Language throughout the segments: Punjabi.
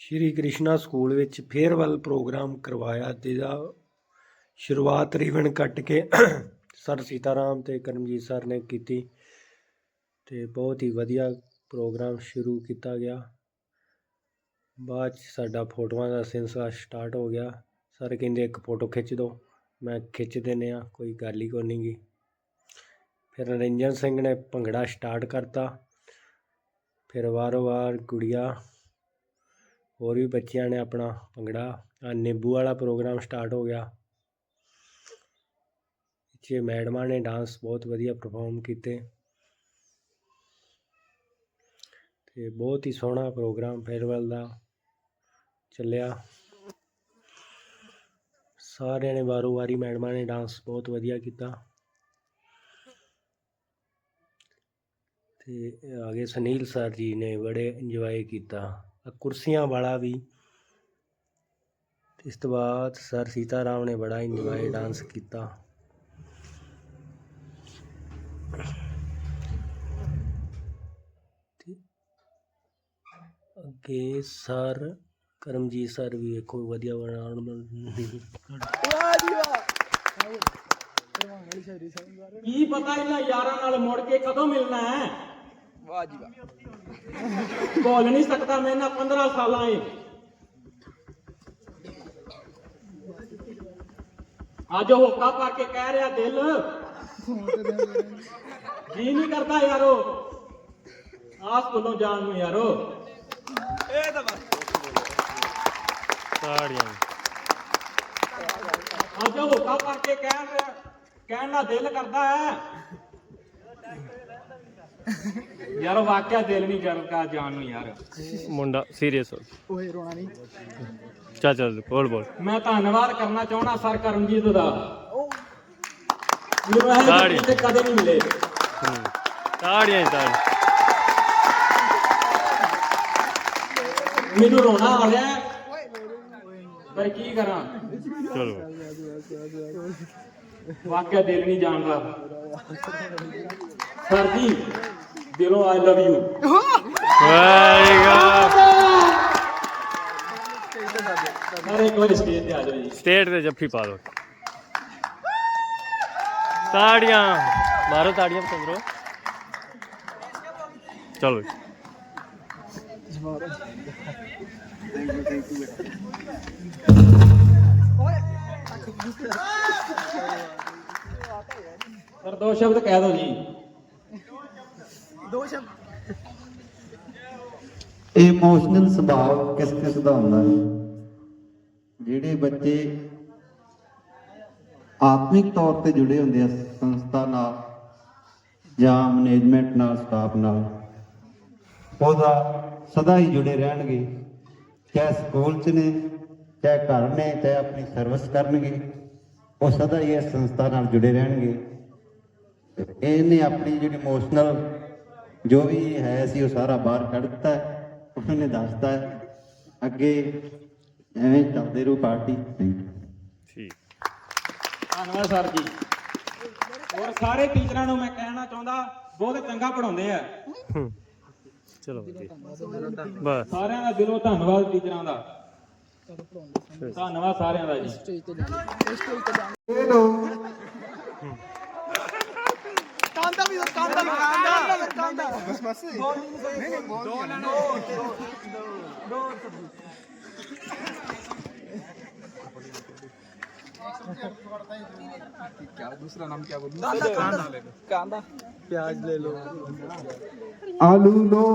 ਸ਼੍ਰੀ ਕ੍ਰਿਸ਼ਨਾ ਸਕੂਲ ਵਿੱਚ ਫੇਅਰਵੈਲ ਪ੍ਰੋਗਰਾਮ ਕਰਵਾਇਆ ਜਿਹਦਾ ਸ਼ੁਰੂਆਤ ਰਿਬਨ ਕੱਟ ਕੇ ਸਰ ਸੀਤਾਰਾਮ ਤੇ ਕਰਮਜੀਤ ਸਰ ਨੇ ਕੀਤੀ ਤੇ ਬਹੁਤ ਹੀ ਵਧੀਆ ਪ੍ਰੋਗਰਾਮ ਸ਼ੁਰੂ ਕੀਤਾ ਗਿਆ। ਬਾਅਦ 'ਚ ਸਾਡਾ ਫੋਟੋਆਂ ਦਾ ਸਿਲਸਿਲਾ ਸਟਾਰਟ ਹੋ ਗਿਆ। ਸਰ ਕਹਿੰਦੇ ਇੱਕ ਫੋਟੋ ਖਿੱਚ ਦਿਓ ਮੈਂ ਖਿੱਚ ਦਿੰਦੇ ਆ ਕੋਈ ਗੱਲ ਹੀ ਕੋਈ ਨਹੀਂ ਗੀ ਫਿਰ ਨਰਿੰਜਨ ਸਿੰਘ ਨੇ ਭੰਗੜਾ ਸਟਾਰਟ ਕਰਤਾ। ਫਿਰ ਵਾਰ ਵਾਰ ਗੁੜੀਆ ਹੋਰ ਵੀ ਬੱਚਿਆਂ ਨੇ ਆਪਣਾ ਭੰਗੜਾ, ਆਹ ਨਿੰਬੂ ਵਾਲਾ ਪ੍ਰੋਗਰਾਮ ਸਟਾਰਟ ਹੋ ਗਿਆ। ਪਿੱਛੇ ਮੈਡਮਾਂ ਨੇ ਡਾਂਸ ਬਹੁਤ ਵਧੀਆ ਪਰਫਾਰਮ ਕੀਤੇ। ਤੇ ਬਹੁਤ ਹੀ ਸੋਹਣਾ ਪ੍ਰੋਗਰਾਮ ਫੇਅਰਵੈਲ ਦਾ ਚੱਲਿਆ। ਸਾਰਿਆਂ ਨੇ ਵਾਰੋ ਵਾਰੀ ਮੈਡਮਾਂ ਨੇ ਡਾਂਸ ਬਹੁਤ ਵਧੀਆ ਕੀਤਾ। ਤੇ ਆਗੇ ਸੁਨੀਲ ਸਰ ਜੀ ਨੇ ਬੜੇ ਇੰਜੋਏ ਕੀਤਾ। ਕੁਰਸੀਆਂ ਵਾਲਾ ਵੀ। ਇਸ ਤੋਂ ਬਾਅਦ ਸਰ ਸੀਤਾ ਰਾਮ ਨੇ ਬੜਾ ਇੰਜੋਏ ਡਾਂਸ ਕੀਤਾ। ਅੱਗੇ ਸਰ, ਕਰਮਜੀਤ ਸਰ ਵੀ ਵੇਖੋ ਵਧੀਆ ਬਣਾਉਣ ਕੀ ਪਤਾ ਇਹਨਾਂ ਯਾਰਾਂ ਨਾਲ ਮੁੜ ਕੇ ਕਦੋਂ ਮਿਲਣਾ ਹੈ? ਵਾਹ ਜੀ ਵਾਹ ਭੁੱਲ ਨਹੀਂ ਸਕਦਾ ਮੈਂ ਇਹਨਾਂ 15 ਸਾਲਾਂ ਏ। ਅੱਜ ਉਹ ਹੋਕਾ ਭਰ ਕੇ ਕਹਿ ਰਿਹਾ ਦਿਲ। ਜੀ ਨਹੀਂ ਕਰਦਾ ਯਾਰੋ। ਆਸ ਕੋਲੋਂ ਜਾਣ ਨੂੰ ਯਾਰੋ। ਇਹ ਤਾਂ ਬਸ। ਤਾੜੀਆਂ। ਅੱਜ ਉਹ ਹੋਕਾ ਭਰ ਕੇ ਕਹਿ ਰਿਹਾ ਕਹਿਣ ਦਾ ਦਿਲ ਕਰਦਾ ਹੈ। ਯਾਰ ਵਾਕਿਆ ਦਿਲ ਨਹੀਂ ਕਰਦਾ ਜਾਣ ਨੂੰ ਯਾਰ। ਮੁੰਡਾ ਸੀਰੀਅਸ ਹੋ ਓਏ ਰੋਣਾ ਨਹੀਂ। ਚੱਲ ਚੱਲ ਬੋਲ ਬੋਲ। ਮੈਂ ਧੰਨਵਾਦ ਕਰਨਾ ਚਾਹੁੰਦਾ ਸਰ ਕਰਮਜੀਤ ਦਾ। ਮੈਨੂੰ ਇਹ। ਜਿਹੇ ਕਦੇ ਨਹੀਂ ਮਿਲੇ। ਤਾੜੀਆਂ ਹੀ ਤਾੜ ਮੈਨੂੰ ਰੋਣਾ ਆ ਰਿਹਾ। ਹੈ। ਪਰ ਕੀ ਕਰਾਂ? ਚਲੋ। ਵਾਕਿਆ ਦਿਲ ਨਹੀਂ ਜਾਣਦਾ। ਸਰ ਜੀ ਦਿਲੋਂ I love you very good sir war stage ਤੇ ਆ ਜਾਓ ਜੀ। ਸਟੇਟ ਤੇ ਜੱਫੀ ਪਾ ਦੋ ਤਾੜੀਆਂ। ਮਾਰੋ ਤਾੜੀਆਂ ਪਤੰਦਰੋ। ਚਲੋ ਜੀ। ਸਰ ਦੋ ਸ਼ਬਦ ਕਹਿ ਦਿਓ ਜੀ। ਦੋ ਸ਼ਬਦ। ਇਮੋਸ਼ਨਲ ਸੁਭਾਅ ਕਿਸ ਕਿਸ ਦਾ ਹੁੰਦਾ ਹੈ? ਜਿਹੜੇ ਬੱਚੇ ਆਤਮਿਕ ਤੌਰ ਤੇ ਜੁੜੇ ਹੁੰਦੇ ਆ ਸੰਸਥਾ ਨਾਲ ਜਾਂ ਮੈਨੇਜਮੈਂਟ ਨਾਲ, ਸਟਾਫ ਨਾਲ, ਉਹਦਾ ਸਦਾ ਹੀ ਜੁੜੇ ਰਹਿਣਗੇ। ਚਾਹੇ ਸਕੂਲ 'ਚ ਨੇ, ਚਾਹੇ ਘਰ ਨੇ, ਚਾਹੇ ਆਪਣੀ ਸਰਵਿਸ ਕਰਨਗੇ, ਉਹ ਸਦਾ ਹੀ ਇਸ ਸੰਸਥਾ ਨਾਲ ਜੁੜੇ ਰਹਿਣਗੇ। ਇਹਨੇ ਆਪਣੀ ਜਿਹੜੀ ਇਮੋਸ਼ਨਲ ਜੋ ਵੀ ਹੈ ਸੀ ਉਹ ਸਾਰਾ ਬਾਹਰ ਕੱਢ ਦਿੱਤਾ ਹੈ। ਉਹਨੇ ਦੱਸਤਾ ਹੈ। ਅੱਗੇ ਐਵੇਂ ਚੱਲਦੇ ਰਹੂ ਪਾਰਟੀ। ਠੀਕ। ਧੰਨਵਾਦ ਸਰ ਜੀ। ਔਰ ਸਾਰੇ ਟੀਚਰਾਂ ਨੂੰ ਮੈਂ ਕਹਿਣਾ ਚਾਹੁੰਦਾ ਬਹੁਤ ਚੰਗਾ ਪੜਾਉਂਦੇ ਆ। ਚਲੋ ਬਸ। ਸਾਰਿਆਂ ਦਾ ਦਿਲੋਂ ਧੰਨਵਾਦ ਟੀਚਰਾਂ ਦਾ। ਧੰਨਵਾਦ ਸਾਰਿਆਂ ਦਾ ਜੀ। ਕਾਂਦਾ ਵੀ ਕਾਂਦਾ ਵੀ ਕਾਂਦਾ ਵੀ ਕਾਂਦਾ ਬਸ ਬਸ ਦੋ ਨਹੀਂ ਨਹੀਂ ਦੋ ਲੈਣਾ क्या दूसरा नाम क्या बोलूं कांदा कांदा ले लो कांदा प्याज ले लो ਆਲੂ ਲੋ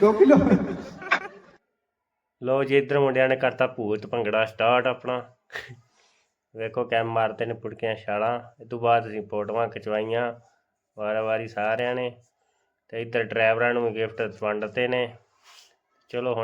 2 ਕਿਲੋ ਲੋ ਜੀ ਇੱਧਰ ਮੁੰਡਿਆਂ ਨੇ ਕਰਤਾ ਭੂਤ ਭੰਗੜਾ ਸਟਾਰਟ ਆਪਣਾ ਵੇਖੋ ਕੈਮ ਮਾਰਦੇ ਨੇ ਪੁੜਕੀਆਂ ਛਾਲਾਂ ਇਹ ਤੋਂ ਬਾਅਦ ਅਸੀਂ ਫੋਟੋਆਂ ਖਿਚਵਾਈਆਂ ਵਾਰ ਵਾਰੀ ਸਾਰਿਆਂ ਨੇ ਤੇ ਇੱਧਰ ਡਰਾਈਵਰਾਂ ਨੂੰ ਵੀ ਗਿਫਟ ਵੰਡਤੇ ਨੇ। ਚਲੋ ਹੁਣ